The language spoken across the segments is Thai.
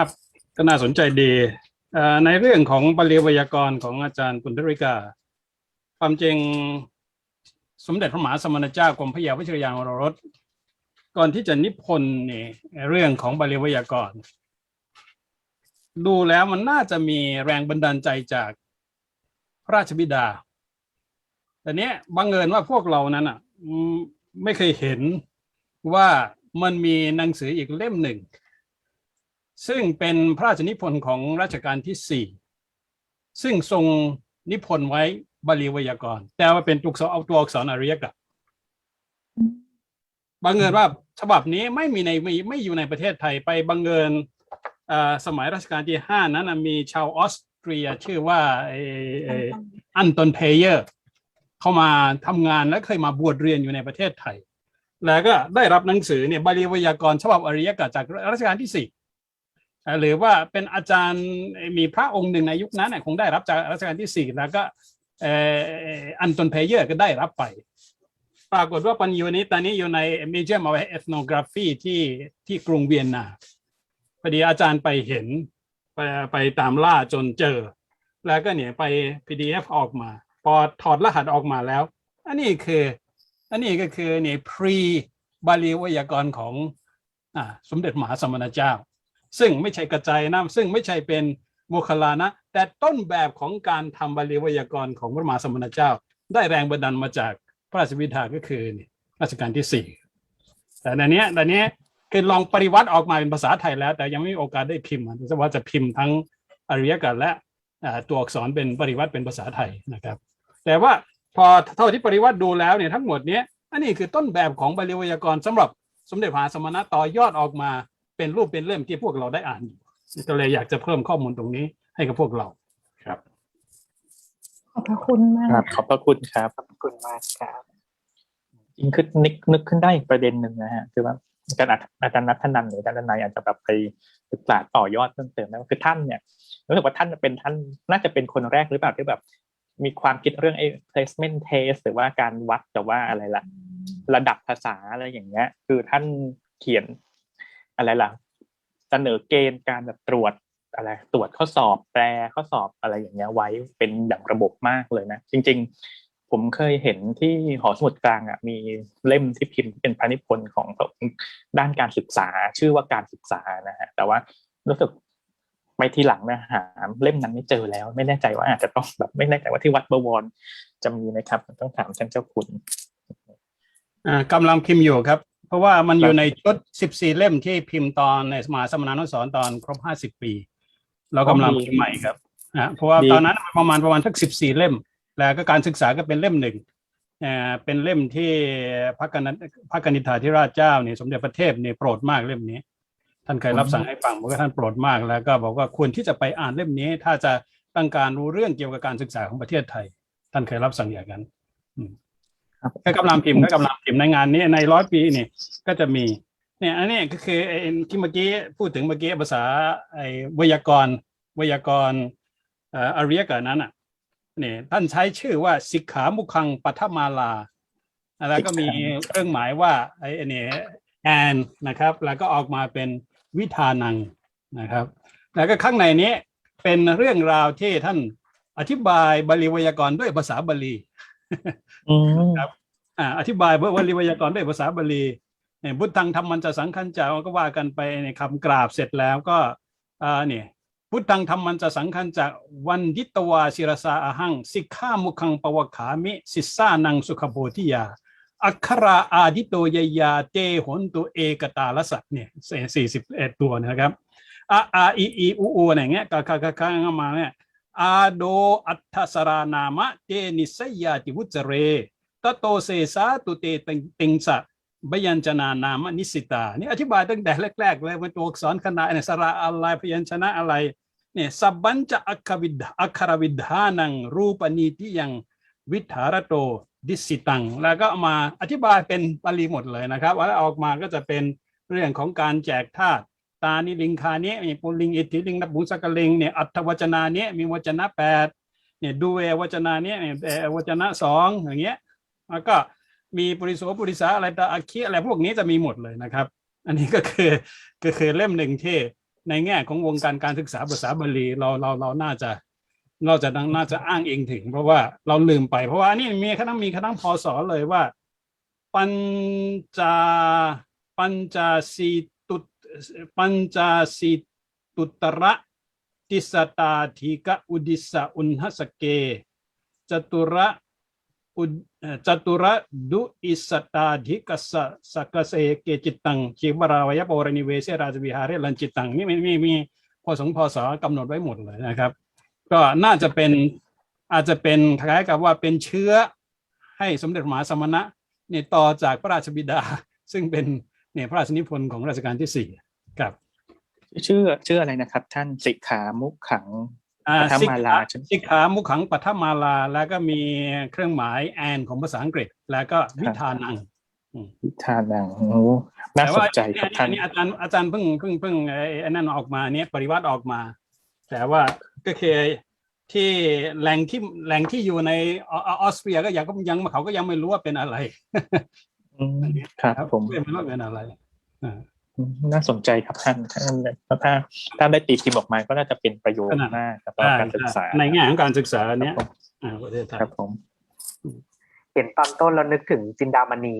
ครับก็น่าสนใจดีในเรื่องของบาลีไวยากรของอาจารย์ปุณธริกา ความจริงสมเด็จพระมหาสมณเจ้ากรมพระยาวิชรยานวรรสก่อนที่จะนิพนธ์นี่เรื่องของบาลีไวยากร ดูแล้วมันน่าจะมีแรงบันดาลใจจากพระราชบิดา แต่เนี้ยบังเอิญว่าพวกเรานั้นอะไม่เคยเห็นว่ามันมีหนังสืออีกเล่มหนึ่ง ซึ่งเป็นพระราชนิพนธ์ของรัชกาลที่สี่ซึ่งทรงนิพนธ์ไว้บาลีไวยากรณ์แต่ว่าเป็นตัวอักษรเอาตัวอักษรอารยกะบังเอิญว่าฉบับนี้ไม่มีในไม่ไม่อยู่ในประเทศไทยไปบังเอิญเอ่อสมัยรัชกาลที่ห้านั้นมีชาวออสเตรียชื่อว่าอันตนเพเยอร์เข้ามาทำงานและเคยมาบวชเรียนอยู่ในประเทศไทย แล้วก็ได้รับหนังสือเนี่ยบาลีวยากรณ์ฉบับอารยกะจากรัชกาลที่สี่ หรือว่าเป็นอาจารย์มีพระองค์หนึ่งในยุคนั้นคงได้รับจากรัชกาลที่สี่แล้วก็อันตอนเพเยอร์ก็ได้รับไป ปรากฏว่าปัญญานี้ตอนนี้อยู่ใน Museum of Ethnography ที่ที่กรุงเวียนนาพอดีอาจารย์ไปเห็นไปไปตามล่าจนเจอ แล้วก็เนี่ยไป PDF ออกมา พอถอดรหัสออกมาแล้ว อันนี้คือ อันนี้ก็คือเนี่ย pre บาลีวยากรณ์ของอสมเด็จมหาสมณเจ้า ซึ่งไม่ใช่กระจายนะซึ่งไม่ใช่เป็นโมคลานะ แต่ต้นแบบของการทำบาลีวยากรของพระมหาสมณเจ้า ได้แรงบันดาลมาจากพระราชบิดาก็คือรัชกาลที่สี่แต่ในเนี้ยในเนี้ยคือลองปริวัติออกมาเป็นภาษาไทยแล้ว แต่ยังไม่มีโอกาสได้พิมพ์อะจะว่าจะพิมพ์ทั้งอริยกันและตัวอักษรเป็นปริวัติเป็นภาษาไทยนะครับ แต่ว่าพอเท่าที่ปริวัติดูแล้วเนี่ยทั้งหมดเนี้ยอันนี้คือต้นแบบของบาลีวยากรณ์สำหรับสมเด็จพระมหาสมณะต่อยอดออกมา เป็นรูปเป็นเล่มที่พวกเราได้อ่านอยู่ก็เลยอยากจะเพิ่มข้อมูลตรงนี้ให้กับพวกเราขอบพระคุณมากครับขอบพระคุณครับขอบคุณมากครับจริงคือนึกนึกขึ้นได้อีกประเด็นหนึ่งนะฮะคือว่าอาจารย์อัธอาจารย์นัทธนันหรืออาจารย์ดนายอาจจะแบบไปศึกษาต่อยอดเพิ่มเติมนะคือท่านเนี่ยรู้สึกว่าท่านเป็นท่านน่าจะเป็นคนแรกหรือเปล่าที่แบบ มีความคิดเรื่องไอ้ placement test หรือว่าการวัดแต่ว่าอะไรล่ะ ระดับภาษาอะไรอย่างเงี้ย คือท่านเขียน อะไรล่ะ เสนอเกณฑ์การแบบตรวจอะไรตรวจข้อสอบแปลข้อสอบอะไรอย่างเงี้ยไว้เป็นแบบระบบมากเลยนะ จริง ๆ ผมเคยเห็นที่หอสมุดกลางอะมีเล่มที่พิมพ์เป็นพระนิพนธ์ของด้านการศึกษาชื่อว่าการศึกษานะฮะแต่ว่ารู้สึกไปทีหลังนะหาเล่มนั้นไม่เจอแล้ว ไม่แน่ใจว่าอาจจะต้องแบบไม่แน่ใจว่าที่วัดบวรจะมีไหมครับ ต้องถามท่านเจ้าคุณอ่ากำลังพิมพ์อยู่ครับ เพราะว่ามันอยู่ในชุด 14 เล่มที่พิมพ์ตอนในมหาสมณานุสรณ์ตอนครบ 50 ปี เรากำลังพิมพ์ใหม่ครับอ่าเพราะว่าดีตอนนั้นประมาณประมาณสัก 14 เล่ม แล้วก็การศึกษาก็เป็นเล่มหนึ่งอ่าเป็นเล่มที่พระกนิษพระกนิษฐาธิราชเจ้าเนี่ยสมเด็จพระเทพเนี่ยโปรดมากเล่มนี้ ท่านเคยรับสั่งให้ฟังบอกว่าท่านโปรดมากแล้วก็บอกว่าควรที่จะไปอ่านเล่มนี้ ถ้าจะต้องการรู้เรื่องเกี่ยวกับการศึกษาของประเทศไทย ท่านเคยรับสั่งอย่างนั้นครับ ก็กำลังพิมพ์ก็กำลังพิมพ์ในงานนี้ในร้อยปีนี่ก็จะมี เนี่ย อันนี้ก็คือไอ้ที่เมื่อกี้พูดถึงเมื่อกี้ภาษาไอ้ไวยากรณ์ไวยากรณ์เอ่ออาริยกันนั้นอะเนี่ยท่านใช้ชื่อว่าสิกขามุขังปัทมาลา แล้วก็มีเครื่องหมายว่าไอ้เนี่ยแอนนะครับ แล้วก็ออกมาเป็นวิธานังนะครับ แล้วก็ข้างในนี้เป็นเรื่องราวที่ท่านอธิบายบาลีไวยากรณ์ด้วยภาษาบาลีอืม ครับอ่าอธิบายเพื่อวลีไวยากรณ์ด้วยภาษาบาลีเนี่ยพุทธังธรรมันจะสังขันจะก็ว่ากันไปในคำกราบเสร็จแล้วก็อ่าเนี่ยพุทธังธรรมันจะสังขันจะวันดิตวาศิรสาอหังสิกขามุขังปวขามิ สิสานังสุขโพธิยา อัคราอาดิโตยยาเตหนตุเอกตาลสัตเนี่ยสี่สิบเอ็ดตัวนะครับอาอาอีอีอูอูอะไรเงี้ยกะกะกะกะมาเนี่ย อาโดอัฏฐสรานามะเตนิสยาติวุจเรตโตเสสาตุเตติงสะบยัญชนานามนิสิตานี่อธิบายตั้งแต่แรกๆเลยว่าตัวอักษรคณะเนี่ยสระอะไรพยัญชนะอะไรเนี่ยสับบัญจะอัคควิดอัคครวิดานัง รูปนีติยังวิถารโตดิสิตัง แล้วก็เอามาอธิบายเป็นบาลีหมดเลยนะครับว่าออกมาก็จะเป็นเรื่องของการแจกธาตุ ตานิลิงคาเนี้ยมีปุลิงอิทธิลิงนับบุสกลิงเนี่ยอัตถวจนาเนี้ยมีวจนะแปดเนี่ยดูเอวจนาเนี้ยเนี่ยเอวจนะสองอย่างเงี้ยแล้วก็มีปริโสปริสาอะไรตาอาคีอะไรพวกนี้จะมีหมดเลยนะครับ อันนี้ก็คือก็คือเล่มหนึ่งที่ในแง่ของวงการการศึกษาภาษาบาลีเราเราเราน่าจะเราจะน่าจะอ้างอิงถึง เพราะว่าเราลืมไป เพราะว่านี่มีคณะมีคณะพอสอเลยว่า ปัญจาปัญจาสี ปัญจสีตุตระติสตาธิกะอุดิสะอุณหสเกจตุระอุจตุระดุอิสตาธิกสะสกเสเกจิตตังชีวราวยปวรณิเวเสราชวิหาเรลันจิตตังนี่มีมีมีพอสงพอสอกำหนดไว้หมดเลยนะครับ ก็น่าจะเป็นอาจจะเป็นคล้ายๆกับว่าเป็นเชื้อให้สมเด็จมหาสมณะเนี่ยต่อจากพระราชบิดา ซึ่งเป็นเนี่ยพระราชนิพนธ์ของรัชกาลที่สี่ ครับ ชื่อชื่ออะไรนะครับ ท่านสิกขามุขขังอ่าปฐสิกมาลาขาใช่ไหมสิกขามุขังปัทมาลา แล้วก็มีเครื่องหมายแอนของภาษาอังกฤษ แล้วก็วิธานังวิธานังโอ้น่าแต่สว่านใจครับอัท่านนนี้อาจารย์อาจารย์เพิ่งเพิ่งเพิ่งไอ้ไอ้นั่นออกมาเนี่ยปริวัติออกมา แต่ว่าก็คือที่แหล่งที่แหล่งที่อยู่ในออออสเตรียก็ยังก็ยังเขาก็ยังไม่รู้ว่าเป็นอะไรอืมครับผมไม่รู้ว่าเป็นอะไรอ่าอืม น่าสนใจครับท่านท่านถ้าถ้าถ้าได้ตีพิมพ์ออกมาก็น่าจะเป็นประโยชน์มากครับต่อการศึกษาในแง่ของการศึกษาเนี้ยครับผมอ่าประเทศไทยครับผมเห็นตอนต้นแล้วนึกถึงจินดามณี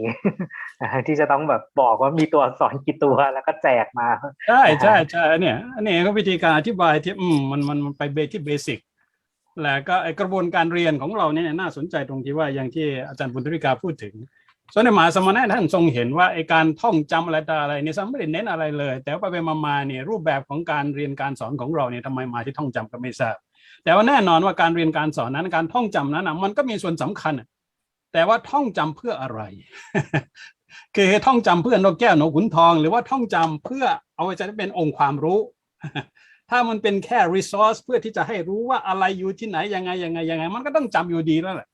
ที่จะต้องแบบบอกว่ามีตัวอักษรกี่ตัวแล้วก็แจกมาใช่ใช่ใช่เนี่ยอันนี้ก็วิธีการอธิบายที่อืมมันมันมันไปเบที่เบสิกแล้วก็ไอกระบวนการเรียนของเราเนี่ยน่าสนใจตรงที่ว่าอย่างที่อาจารย์ปุณธริกาพูดถึง ส่วนในมหาสมณะท่านทรงเห็นว่าไอการท่องจำอะไรต่ออะไรเนี่ยซ้ำไม่ได้เน้นอะไรเลย แต่ว่าไปไปมามาเนี่ยรูปแบบของการเรียนการสอนของเราเนี่ยทำไมมาที่ท่องจำก็ไม่ทราบ แต่ว่าแน่นอนว่าการเรียนการสอนนั้นการท่องจำนั้นนะมันก็มีส่วนสำคัญ แต่ว่าท่องจำเพื่ออะไร คือท่องจำเพื่อนกแก้วนกขุนทอง หรือว่าท่องจำเพื่อเอาไว้จะได้เป็นองค์ความรู้ถ้ามันเป็นแค่ resource เพื่อที่จะให้รู้ว่าอะไรอยู่ที่ไหนยังไงยังไงยังไง มันก็ต้องจำอยู่ดีแล้วแหละ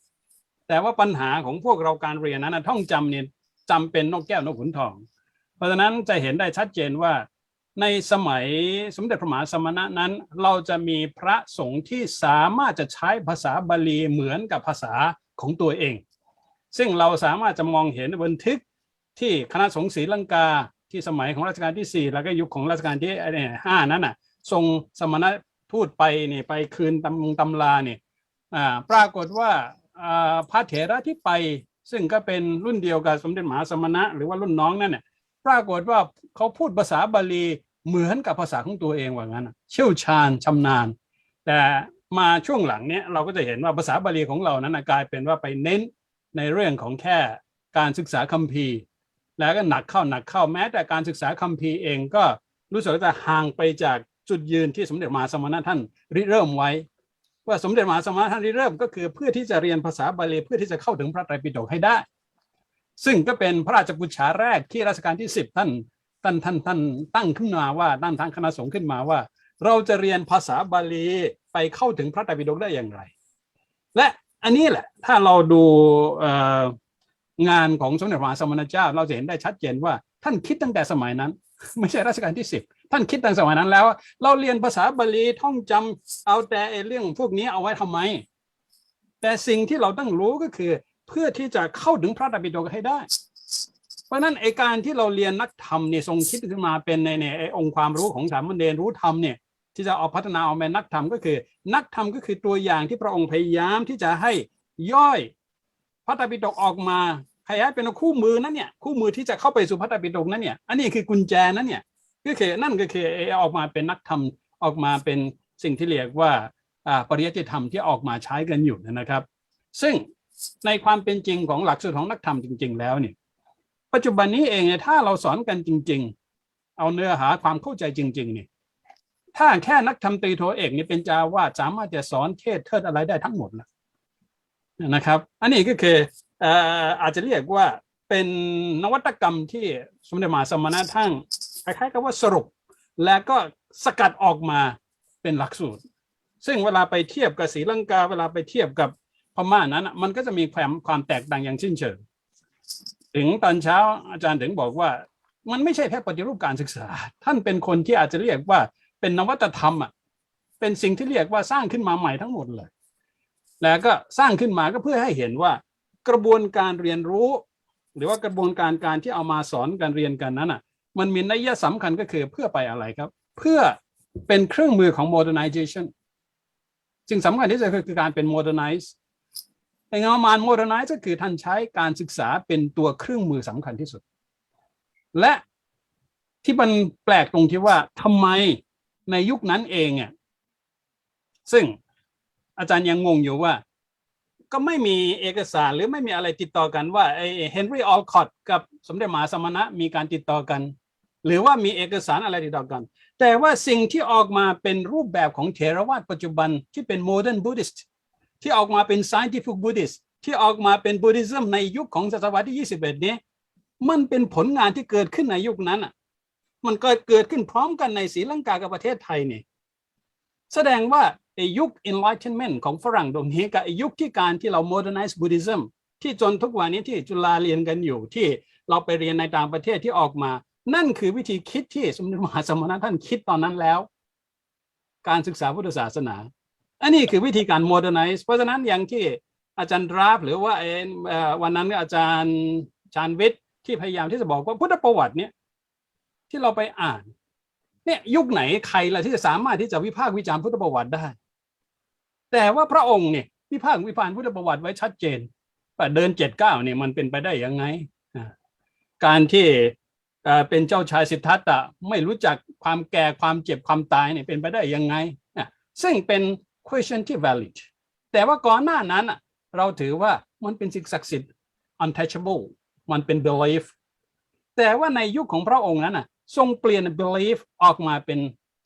แต่ว่าปัญหาของพวกเราการเรียนนั้นท่องจำเนี่ยจำเป็นนกแก้วนกขุนทอง เพราะฉะนั้นจะเห็นได้ชัดเจนว่า ในสมัยสมเด็จพระมหาสมณะนั้น เราจะมีพระสงฆ์ที่สามารถจะใช้ภาษาบาลีเหมือนกับภาษาของตัวเอง ซึ่งเราสามารถจะมองเห็นบันทึกที่คณะสงฆ์ศรีลังกาที่สมัยของรัชกาลที่ 4 แล้วก็ยุคของรัชกาลที่เนี่ยห้านั้นน่ะทรงสมณะทูตไปนี่ไปคืนตำตำราเนี่ยปรากฏว่า พระเถระที่ไป ซึ่งก็เป็นรุ่นเดียวกับสมเด็จมหาสมณะหรือว่ารุ่นน้องนั่นเนี่ยปรากฏว่าเขาพูดภาษาบาลีเหมือนกับภาษาของตัวเองว่างั้นเชี่ยวชาญชำนาญ แต่มาช่วงหลังเนี้ยเราก็จะเห็นว่าภาษาบาลีของเรานั้นกลายเป็นว่าไปเน้นในเรื่องของแค่การศึกษาคัมภีร์ แล้วก็หนักเข้าหนักเข้าแม้แต่การศึกษาคัมภีร์เองก็รู้สึกว่าจะห่างไปจากจุดยืนที่สมเด็จมหาสมณะท่านริเริ่มไว้ ว่าสมเด็จมหาสมณะท่านริเริ่มก็คือเพื่อที่จะเรียนภาษาบาลีเพื่อที่จะเข้าถึงพระไตรปิฎกให้ได้ ซึ่งก็เป็นพระราชกุชาแรกที่รัชกาลที่สิบท่านท่านท่านท่านตั้งขึ้นมาว่าตั้งทางคณะสงฆ์ขึ้นมาว่า เราจะเรียนภาษาบาลีไปเข้าถึงพระไตรปิฎกได้อย่างไร และอันนี้แหละถ้าเราดูงานของสมเด็จพระมหาสมณเจ้า เราจะเห็นได้ชัดเจนว่าท่านคิดตั้งแต่สมัยนั้น ไม่ใช่รัชกาลที่สิบ ท่านคิดตั้งสมัยนั้นแล้ว เราเรียนภาษาบาลีท่องจำเอาแต่เรื่องพวกนี้เอาไว้ทำไม แต่สิ่งที่เราต้องรู้ก็คือ เพื่อที่จะเข้าถึงพระไตรมปิฎกให้ได้ เพราะฉะนั้นไอการที่เราเรียนนักธรรมเนี่ยทรงคิดขึ้นมาเป็นในในไอองค์ความรู้ของสามเณรรู้ธรรมเนี่ยที่จะเอาพัฒนาเอาเป็นนักธรรมก็คือ นักธรรมก็คือตัวอย่างที่พระองค์พยายามที่จะให้ย่อยพระไตรมปิฎกออกมาขยายเป็นคู่มือนั้นเนี่ยคู่มือที่จะเข้าไปสู่พระไตรมปิฎกนั้นเนี่ยอันนี้คือกุญแจนั้นเนี่ย ก็คือนั่นก็คืออออกมาเป็นนักธรรมออกมาเป็นสิ่งที่เรียกว่าปริยัติธรรมที่ออกมาใช้กันอยู่นะครับ ซึ่งในความเป็นจริงของหลักสูตรของนักธรรมจริง ๆ แล้วเนี่ยปัจจุบันนี้เองเนี่ยถ้าเราสอนกันจริง ๆ เอาเนื้อหาความเข้าใจจริงๆเนี่ยถ้าแค่นักธรรมตรีโทเอกนี่ยเป็นจาวาสามารถจะสอนเทศเทิดอะไรได้ทั้งหมดนะนะครับ อันนี้ก็คืออาจจะเรียกว่าเป็นนวัตกรรมที่สมเด็จมหาสมณะท่าน คล้ายๆกับว่าสรุป แล้วก็สกัดออกมาเป็นหลักสูตร ซึ่งเวลาไปเทียบกับศรีลังกาเวลาไปเทียบกับพม่านั้นมันก็จะมีความความแตกต่างอย่างสิ้นเชิงถึงตอนเช้าอาจารย์ถึงบอกว่า มันไม่ใช่แค่ปฏิรูปการศึกษา ท่านเป็นคนที่อาจจะเรียกว่าเป็นนวัตธรรมอะเป็นสิ่งที่เรียกว่าสร้างขึ้นมาใหม่ทั้งหมดเลย แล้วก็สร้างขึ้นมาก็เพื่อให้เห็นว่า กระบวนการเรียนรู้ หรือว่ากระบวนการการที่เอามาสอนการเรียนกันนั้นอะ มันมีนัยสำคัญก็คือเพื่อไปอะไรครับ เพื่อเป็นเครื่องมือของ modernization สิ่งสำคัญที่สุดคือการเป็น modernize แต่งานมาน modernize ก็คือท่านใช้การศึกษาเป็นตัวเครื่องมือสำคัญที่สุด และที่มันแปลกตรงที่ว่าทำไมในยุคนั้นเองเนี่ยซึ่งอาจารย์ยังงงอยู่ว่า ก็ไม่มีเอกสารหรือไม่มีอะไรติดต่อกันว่าไอ้เฮนรี่ออลคอตกับสมเด็จมหาสมณะมีการติดต่อกัน หรือว่ามีเอกสารอะไรติดต่อกัน แต่ว่าสิ่งที่ออกมาเป็นรูปแบบของเถรวาทปัจจุบันที่เป็น modern Buddhist ที่ออกมาเป็น scientific Buddhist ที่ออกมาเป็น Buddhism ในยุคของศตวรรษที่ 21 นี้ มันเป็นผลงานที่เกิดขึ้นในยุคนั้นอะมันก็เกิดขึ้นพร้อมกันในศรีลังกากับประเทศไทยนี่แสดงว่าไอ้ยุค enlightenment ของฝรั่งตรงนี้กับไอ้ยุคที่การที่เรา modernize Buddhism ที่จนทุกวันนี้ที่จุฬาเรียนกันอยู่ที่เราไปเรียนในต่างประเทศที่ออกมา นั่นคือวิธีคิดที่สมเด็จมหาสมณะท่านคิดตอนนั้นแล้ว การศึกษาพุทธศาสนา อันนี้คือวิธีการ modernize เพราะฉะนั้นอย่างที่อาจารย์ดราฟหรือว่าเออวันนั้นอาจารย์ชานวิทย์ที่พยายามที่จะบอกว่าพุทธประวัติเนี่ยที่เราไปอ่านเนี่ยยุคไหนใครล่ะที่จะสามารถที่จะวิพากษ์วิจารณ์พุทธประวัติได้ แต่ว่าพระองค์เนี่ยวิพากษ์วิพากษ์พุทธประวัติไว้ชัดเจนว่าเดินเจ็ดเก้าเนี่ยมันเป็นไปได้ยังไง การที่ เป็นเจ้าชายสิทธัตถะไม่รู้จักความแก่ความเจ็บความตายเนี่ยเป็นไปได้ยังไงอะซึ่งเป็น question ที่ valid แต่ว่าก่อนหน้านั้นเราถือว่ามันเป็นสิ่งศักดิ์สิทธิ์ untouchable มันเป็น belief แต่ว่าในยุคของพระองค์นั้นทรงเปลี่ยน belief ออกมาเป็น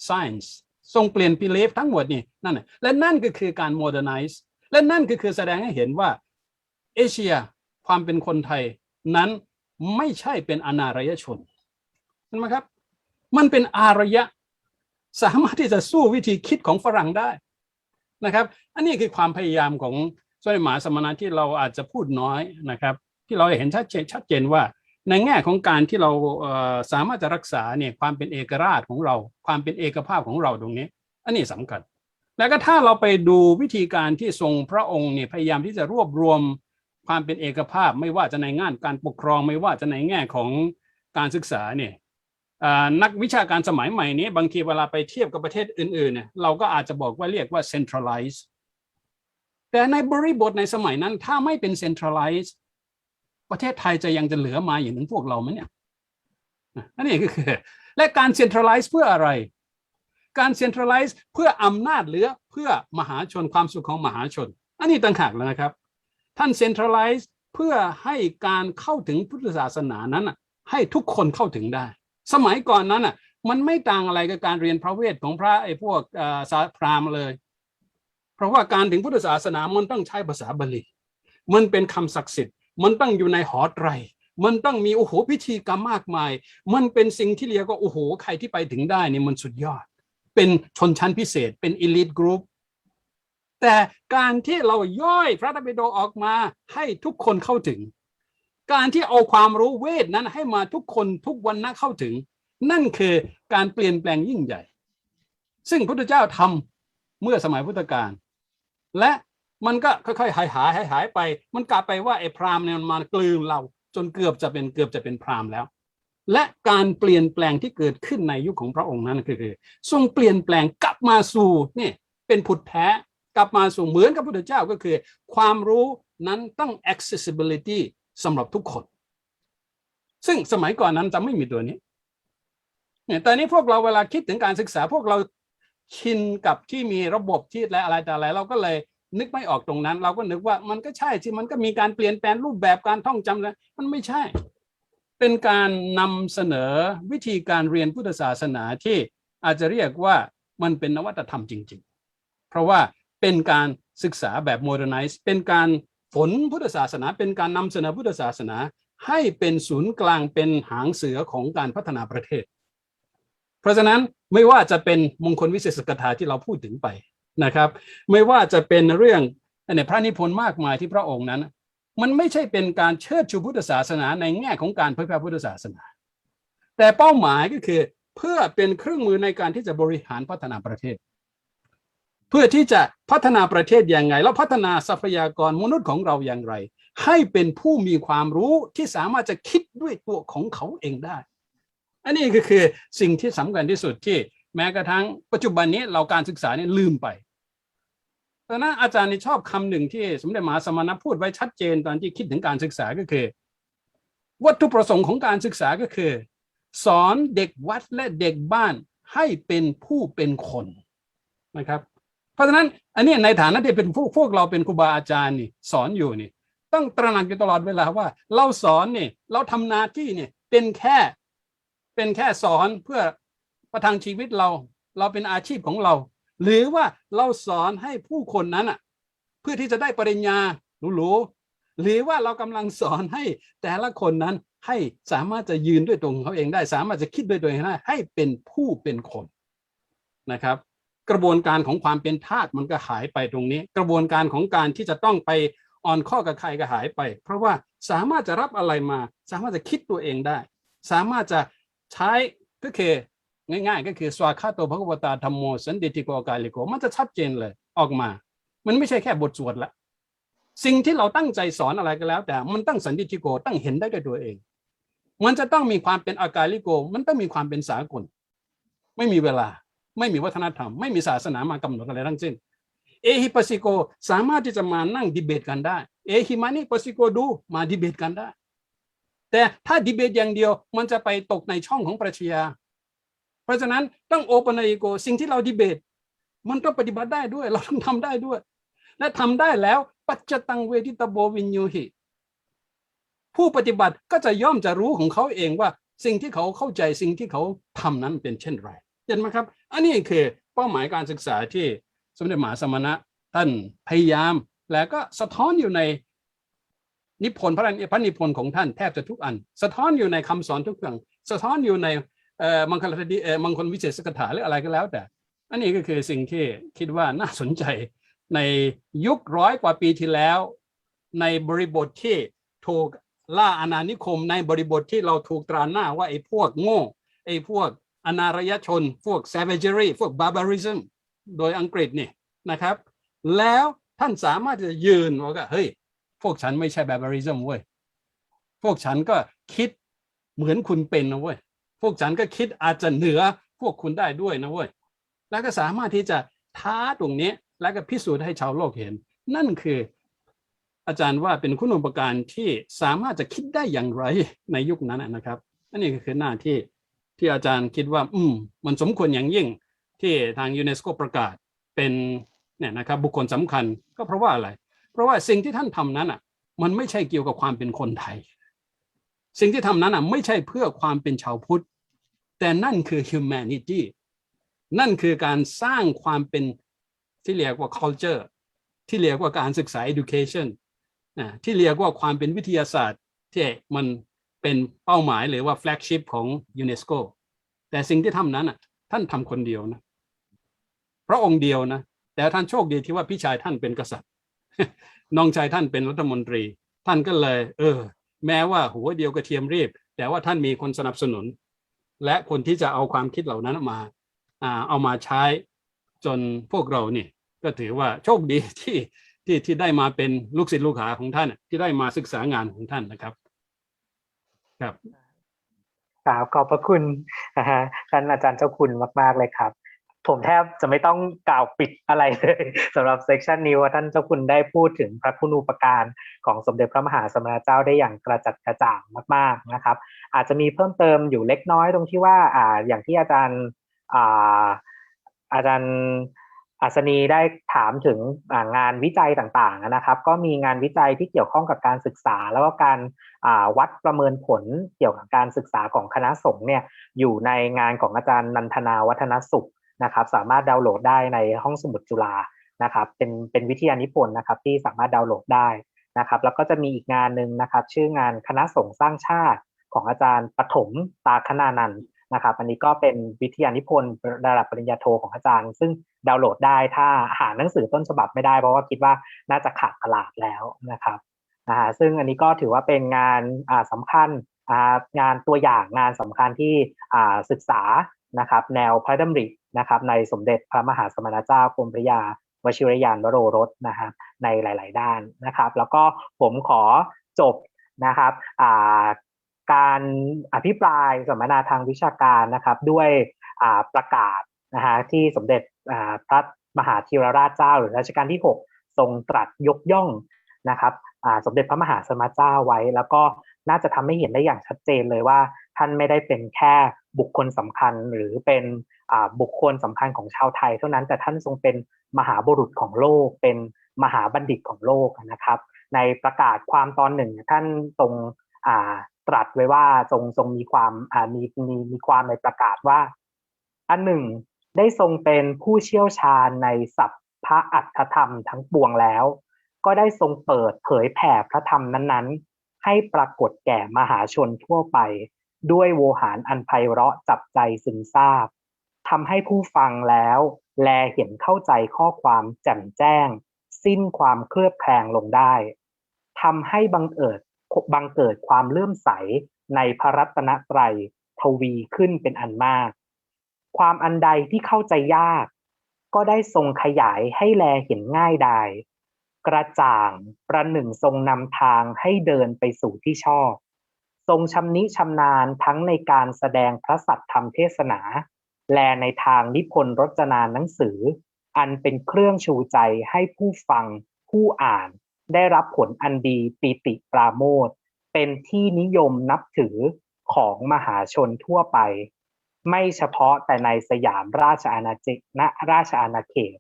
science ทรงเปลี่ยน belief ทั้งหมดนี่นั่นและนั่นก็คือการ modernize และนั่นก็คือแสดงให้เห็นว่าเอเชียความเป็นคนไทยนั้น ไม่ใช่เป็นอนารยชนเห็นไหมครับ มันเป็นอารยะ สามารถที่จะสู้วิธีคิดของฝรั่งได้นะครับ อันนี้คือความพยายามของสมเด็จมหาสมณะที่เราอาจจะพูดน้อยนะครับ ที่เราเห็นชัดเจนชัดเจนว่า ในแง่ของการที่เราสามารถจะรักษาเนี่ยความเป็นเอกราชของเรา ความเป็นเอกภาพของเราตรงนี้ อันนี้สำคัญ แล้วก็ถ้าเราไปดูวิธีการที่ทรงพระองค์เนี่ยพยายามที่จะรวบรวม ความเป็นเอกภาพไม่ว่าจะในงานการปกครองไม่ว่าจะในแง่ของการศึกษาเนี่ยนักวิชาการสมัยใหม่นี้บางทีเวลาไปเทียบกับประเทศอื่นๆเนี่ยเราก็อาจจะบอกว่าเรียกว่า centralize แต่ในบริบทในสมัยนั้นถ้าไม่เป็น centralize ประเทศไทยจะยังจะเหลือมาอย่างนั้นพวกเราไหมเนี่ยนะอันนี้ก็คือและการ centralize เพื่ออะไร การ centralize เพื่ออำนาจเหลือเพื่อมหาชนความสุขของมหาชน อันนี้ต่างหากแล้วนะครับ ท่าน centralize เพื่อให้การเข้าถึงพุทธศาสนานั้นให้ทุกคนเข้าถึงได้ สมัยก่อนนั้นน่ะมันไม่ต่างอะไรกับการเรียนพระเวทของพระไอ้พวกสาพราหมณ์เลย เพราะว่าการถึงพุทธศาสนามันต้องใช้ภาษาบาลี มันเป็นคำศักดิ์สิทธิ์ มันต้องอยู่ในหอไตร มันต้องมีโอ้โหพิธีกรรมมากมาย มันเป็นสิ่งที่เรียกว่าโอ้โหใครที่ไปถึงได้เนี่ยมันสุดยอด เป็นชนชั้นพิเศษ เป็น elite group แต่การที่เราย่อยพระธรรมปิฎกออกมาให้ทุกคนเข้าถึง การที่เอาความรู้เวทนั้นให้มาทุกคนทุกวันนะเข้าถึง นั่นคือการเปลี่ยนแปลงยิ่งใหญ่ ซึ่งพระพุทธเจ้าทำเมื่อสมัยพุทธกาลและมันก็ค่อยๆหายหายหายหายไป มันกลับไปว่าไอ้พราหมณ์เนี่ยมันมากลืนเราจนเกือบจะเป็นเกือบจะเป็นพราหมณ์แล้ว และการเปลี่ยนแปลงที่เกิดขึ้นในยุคของพระองค์นั้นคือ ทรงเปลี่ยนแปลงกลับมาสู่นี่เป็นผุดแท้ กลับมาสู่เหมือนกับพระพุทธเจ้าก็คือ ความรู้นั้นต้อง accessibility สำหรับทุกคน ซึ่งสมัยก่อนนั้นจะไม่มีตัวนี้เนี่ยแต่นี้พวกเราเวลาคิดถึงการศึกษาพวกเราชินกับที่มีระบบที่และอะไรแต่อะไรเราก็เลยนึกไม่ออกตรงนั้น เราก็นึกว่ามันก็ใช่ที่มันก็มีการเปลี่ยนแปลงรูปแบบการท่องจำแล้วมันไม่ใช่ เป็นการนำเสนอวิธีการเรียนพุทธศาสนาที่อาจจะเรียกว่ามันเป็นนวัตธรรมจริง ๆ เพราะว่า เป็นการศึกษาแบบ modernize เป็นการฝนพุทธศาสนา เป็นการนำเสนอพุทธศาสนา ให้เป็นศูนย์กลางเป็นหางเสือของการพัฒนาประเทศ เพราะฉะนั้นไม่ว่าจะเป็นมงคลวิเศษสกถาที่เราพูดถึงไปนะครับ ไม่ว่าจะเป็นเรื่องในพระนิพนธ์มากมายที่พระองค์นั้น มันไม่ใช่เป็นการเชิดชูพุทธศาสนาในแง่ของการเผยแพร่พุทธศาสนา แต่เป้าหมายก็คือเพื่อเป็นเครื่องมือในการที่จะบริหารพัฒนาประเทศ เพื่อที่จะพัฒนาประเทศอย่างไงแล้วพัฒนาทรัพยากรมนุษย์ของเราอย่างไร ให้เป็นผู้มีความรู้ที่สามารถจะคิดด้วยตัวของเขาเองได้ อันนี้ก็คือสิ่งที่สำคัญที่สุดที่แม้กระทั่งปัจจุบันนี้เราการศึกษาเนี่ยลืมไปเพราะฉะนั้นอาจารย์นี่ชอบคำหนึ่งที่สมเด็จมหาสมณพูดไว้ชัดเจนตอนที่คิดถึงการศึกษาก็คือ วัตถุประสงค์ของการศึกษาก็คือ สอนเด็กวัดและเด็กบ้านให้เป็นผู้เป็นคนนะครับ เพราะฉะนั้นอันนี้ในฐานะที่เป็นพวกพวกเราเป็นครูบาอาจารย์นี่สอนอยู่นี่ ต้องตระหนักอยู่ตลอดเวลาว่า เราสอนนี่เราทำหน้าที่นี่เป็นแค่เป็นแค่สอนเพื่อประทังชีวิตเรา เราเป็นอาชีพของเรา หรือว่าเราสอนให้ผู้คนนั้นอะเพื่อที่จะได้ปริญญาหรูๆหรือว่าเรากำลังสอนให้แต่ละคนนั้นให้สามารถจะยืนด้วยตัวของเขาเองได้ สามารถจะคิดด้วยตัวเองได้ให้เป็นผู้เป็นคนนะครับ กระบวนการของความเป็นทาสมันก็หายไปตรงนี้ กระบวนการของการที่จะต้องไปอ่อนข้อกับใครก็หายไป เพราะว่าสามารถจะรับอะไรมา สามารถจะคิดตัวเองได้ สามารถจะใช้ก็คือง่าย ๆ ก็คือสวาคาโตภควตาธรรมโมสันติติโกกาลิโกมันจะชัดเจนเลยออกมา มันไม่ใช่แค่บทสวดละสิ่งที่เราตั้งใจสอนอะไรก็แล้ว แต่มันตั้งสันติติโกตั้งเห็นได้ด้วยตัวเอง มันจะต้องมีความเป็นอากาลิโก มันต้องมีความเป็นสากล ไม่มีเวลา ไม่มีวัฒนธรรม ไม่มีศาสนามากำหนดอะไรทั้งสิ้น เอฮิปัสิโกสามารถที่จะมานั่งดีเบตกันได้ เอฮิมานิปัสสิโกดูมาดีเบตกันได้ แต่ถ้าดีเบตอย่างเดียวมันจะไปตกในช่องของปรัชญาเพราะฉะนั้นต้องโอปนอิโกสิ่งที่เราดีเบต มันต้องปฏิบัติได้ด้วย เราต้องทำได้ด้วย และทำได้แล้วปัจจตังเวทิตโบวินยูหิผู้ปฏิบัติก็จะย่อมจะรู้ของเขาเองว่า สิ่งที่เขาเข้าใจสิ่งที่เขาทำนั้นเป็นเช่นไร เห็นไหมครับ อันนี้คือเป้าหมายการศึกษาที่สมเด็จมหาสมณะท่านพยายาม แล้วก็สะท้อนอยู่ในนิพนธ์พระพระนิพนธ์ของท่านแทบจะทุกอัน สะท้อนอยู่ในคำสอนทุกอย่างสะท้อนอยู่ในเอ่อมังคลดีมังคลวิเศษสกถาหรืออะไรก็แล้วแต่ อันนี้ก็คือสิ่งที่คิดว่าน่าสนใจในยุคร้อยกว่าปีที่แล้ว ในบริบทที่ถูกล่าอาณานิคมในบริบทที่เราถูกตราหน้าว่าไอ้พวกโง่ไอ้พวก อนารยชน พวก savagery พวก barbarism โดยอังกฤษนี่นะครับ แล้วท่านสามารถจะยืนว่าเฮ้ย พวกฉันไม่ใช่ barbarism เว้ย พวกฉันก็คิดเหมือนคุณเป็นนะเว้ย พวกฉันก็คิดอาจจะเหนือพวกคุณได้ด้วยนะเว้ย แล้วก็สามารถที่จะท้าตรงนี้แล้วก็พิสูจน์ให้ชาวโลกเห็น นั่นคืออาจารย์ว่าเป็นคุณอุปการที่สามารถจะคิดได้อย่างไรในยุคนั้นนะครับนั่นนี่ก็คือหน้าที่ ที่อาจารย์คิดว่า อืม มันสมควรอย่างยิ่งที่ทางยูเนสโกประกาศเป็นเนี่ยนะครับบุคคลสำคัญก็เพราะว่าอะไร เพราะว่าสิ่งที่ท่านทำนั้นอะ มันไม่ใช่เกี่ยวกับความเป็นคนไทย สิ่งที่ทำนั้นอะไม่ใช่เพื่อความเป็นชาวพุทธ แต่นั่นคือ humanity นั่นคือการสร้างความเป็นที่เรียกว่า culture ที่เรียกว่าการศึกษา education นะที่เรียกว่าความเป็นวิทยาศาสตร์ที่มัน เป็นเป้าหมายหรือว่า flagship ของยูเนสโกแต่สิ่งที่ทำนั้นอะท่านทำคนเดียวนะพระองค์เดียวนะแต่ท่านโชคดีที่ว่าพี่ชายท่านเป็นกษัตริย์ น้องชายท่านเป็นรัฐมนตรี ท่านก็เลย เออ แม้ว่าหัวเดียวกระเทียมรีบ แต่ว่าท่านมีคนสนับสนุน และคนที่จะเอาความคิดเหล่านั้นมาอ่าเอามาใช้จนพวกเราเนี่ยก็ถือว่าโชคดีที่ที่ที่ได้มาเป็นลูกศิษย์ลูกหาของท่านที่ได้มาศึกษางานของท่านนะครับ ครับครับขอบพระคุณนะฮะท่านอาจารย์เจ้าคุณมาก ๆ เลยครับ ผมแทบจะไม่ต้องกล่าวปิดอะไรเลยสำหรับเซกชันนี้ว่าท่านเจ้าคุณได้พูดถึงพระคุณูปการของสมเด็จพระมหาสมณเจ้าได้อย่างกระจัดกระจ่างมาก ๆนะครับ อาจจะมีเพิ่มเติมอยู่เล็กน้อยตรงที่ว่าอ่าอย่างที่อาจารย์อ่าอาจารย์ อัศนีได้ถามถึงงานวิจัยต่างๆนะครับ ก็มีงานวิจัยที่เกี่ยวข้องกับการศึกษา แล้วก็การวัดประเมินผลเกี่ยวกับการศึกษาของคณะสงฆ์เนี่ยอยู่ในงานของอาจารย์นันทนาวัฒนสุขนะครับ สามารถดาวน์โหลดได้ในห้องสมุดจุฬานะครับ เป็นเป็นวิทยานิพนธ์นะครับที่สามารถดาวน์โหลดได้นะครับ แล้วก็จะมีอีกงานหนึ่งนะครับ ชื่องานคณะสงฆ์สร้างชาติของอาจารย์ปฐมตาคณานันท์ นะครับอันนี้ก็เป็นวิทยานิพนธ์ระดับปริญญาโทของอาจารย์ ซึ่งดาวน์โหลดได้ถ้าหาหนังสือต้นฉบับไม่ได้ เพราะว่าคิดว่าน่าจะขาดตลาดแล้วนะครับนะฮะซึ่งอันนี้ก็ถือว่าเป็นงานอ่าสำคัญงานตัวอย่างงานสำคัญที่อ่าศึกษานะครับแนวพระดำรินะครับในสมเด็จพระมหาสมณเจ้ากรมพระยาวชิรยานวโรรสนะครับในหลาย ๆ ด้านนะครับ แล้วก็ผมขอจบนะครับอ่า การอภิปรายสัมมนาทางวิชาการนะครับด้วยประกาศนะฮะที่สมเด็จพระมหาธีรราชเจ้า หรือรัชกาลที่ 6 ทรงตรัสยกย่องนะครับสมเด็จพระมหาสมณเจ้าไว้ แล้วก็น่าจะทำให้เห็นได้อย่างชัดเจนเลยว่า ท่านไม่ได้เป็นแค่บุคคลสำคัญหรือเป็นบุคคลสำคัญของชาวไทย เท่านั้นแต่ท่านทรงเป็นมหาบุรุษของโลก เป็นมหาบัณฑิตของโลกนะครับ ในประกาศความตอนหนึ่งท่านทรง ตรัสไว้ว่าทรงทรงมีความอ่ามีมีมีความในประกาศว่า อันหนึ่งได้ทรงเป็นผู้เชี่ยวชาญในศัพท์พระอัตถธรรมทั้งปวงแล้ว ก็ได้ทรงเปิดเผยแผ่พระธรรมนั้นๆ ให้ปรากฏแก่มหาชนทั่วไป ด้วยโวหารอันไพเราะจับใจซึมซาบทำให้ผู้ฟังแล้ว แลเห็นเข้าใจข้อความแจ่มแจ้ง สิ้นความเคลือบแคลงลงได้ทำให้บังเอิด บังเกิดความเลื่อมใสในพระรัตนตรัยทวีขึ้นเป็นอันมาก ความอันใดที่เข้าใจยาก ก็ได้ทรงขยายให้แลเห็นง่ายดายกระจ่างประหนึ่งทรงนำทางให้เดินไปสู่ที่ชอบ ทรงชำนิชำนาญทั้งในการแสดงพระสัตธรรมเทศนา แลในทางนิพนธ์รจนาหนังสือ อันเป็นเครื่องชูใจให้ผู้ฟังผู้อ่าน ได้รับผลอันดีปีติปราโมทเป็นที่นิยมนับถือของมหาชนทั่วไป ไม่เฉพาะแต่ในสยามราชอาณาจักรณราชอาณาเขต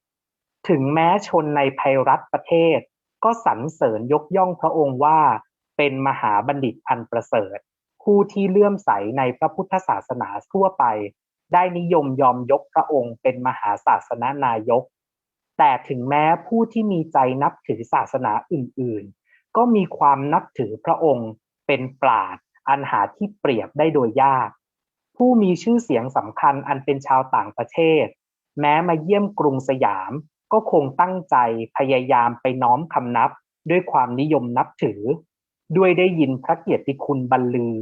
ถึงแม้ชนในภัยรัฐประเทศ ก็สรรเสริญยกย่องพระองค์ว่าเป็นมหาบัณฑิตอันประเสริฐ ผู้ที่เลื่อมใสในพระพุทธศาสนาทั่วไป ได้นิยมยอมยกพระองค์เป็นมหาศาสนานายก แต่ถึงแม้ผู้ที่มีใจนับถือศาสนาอื่นๆ ก็มีความนับถือพระองค์เป็นปราดอันหาที่เปรียบได้โดยยาก ผู้มีชื่อเสียงสำคัญอันเป็นชาวต่างประเทศ แม้มาเยี่ยมกรุงสยาม ก็คงตั้งใจพยายามไปน้อมคำนับด้วยความนิยมนับถือ ด้วยได้ยินพระเกียรติคุณบรรลือ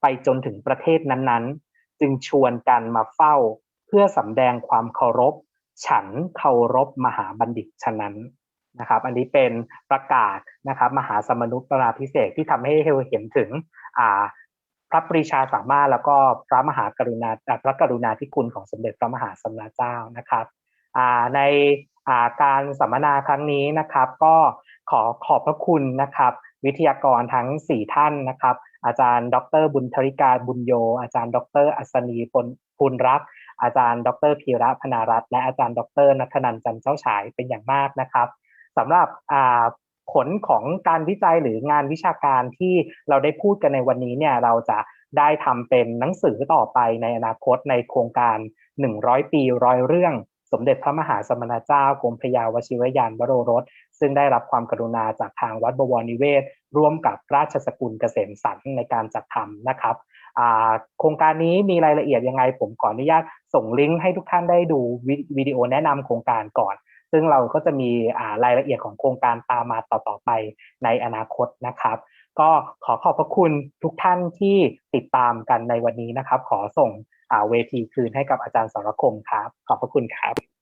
ไปจนถึงประเทศนั้นๆ จึงชวนกันมาเฝ้าเพื่อสำแดงความเคารพ ฉันเคารพมหาบัณฑิตฉะนั้นนะครับ อันนี้เป็นประกาศนะครับมหาสมนุปราพิเศษที่ทำให้เราเห็นถึงอ่าพระปรีชาสามารถแล้วก็พระมหากรุณาพระกรุณาธิคุณของสมเด็จพระมหาสมณเจ้านะครับในาการสัมมนาครั้งนี้นะครับ ก็ขอขอบพระคุณนะครับ วิทยากรทั้ง 4 ท่านนะครับ อาจารย์ ดร บุญธริกาบุญโย อาจารย์ ดร อัศนีพลพูลรัก อาจารย์ดรพีระพนารัตน์และอาจารย์ดรนัทนันจันเจ้าฉายเป็นอย่างมากนะครับสำหรับผลของการวิจัยหรืองานวิชาการที่เราได้พูดกันในวันนี้เนี่ยเราจะได้ทำเป็นหนังสือต่อไปในอนาคตในโครงการ 100 ปีร้อยเรื่อง สมเด็จพระมหาสมณเจ้ากรมพระยาวชิรยานวโรรส ซึ่งได้รับความกรุณาจากทางวัดบวรนิเวศ ร่วมกับราชสกุลเกษมสันในการจัดทำนะครับ โครงการนี้มีรายละเอียดยังไง ผมขออนุญาตส่งลิงก์ให้ทุกท่านได้ดูวิวิดีโอแนะนำโครงการก่อน ซึ่งเราก็จะมีรายละเอียดของโครงการตามมาต่อๆไปในอนาคตนะครับ ก็ขอขอบพระคุณทุกท่านที่ติดตามกันในวันนี้นะครับ ขอส่งอ่าเวทีคืนให้กับอาจารย์สรคมครับ ขอบพระคุณครับ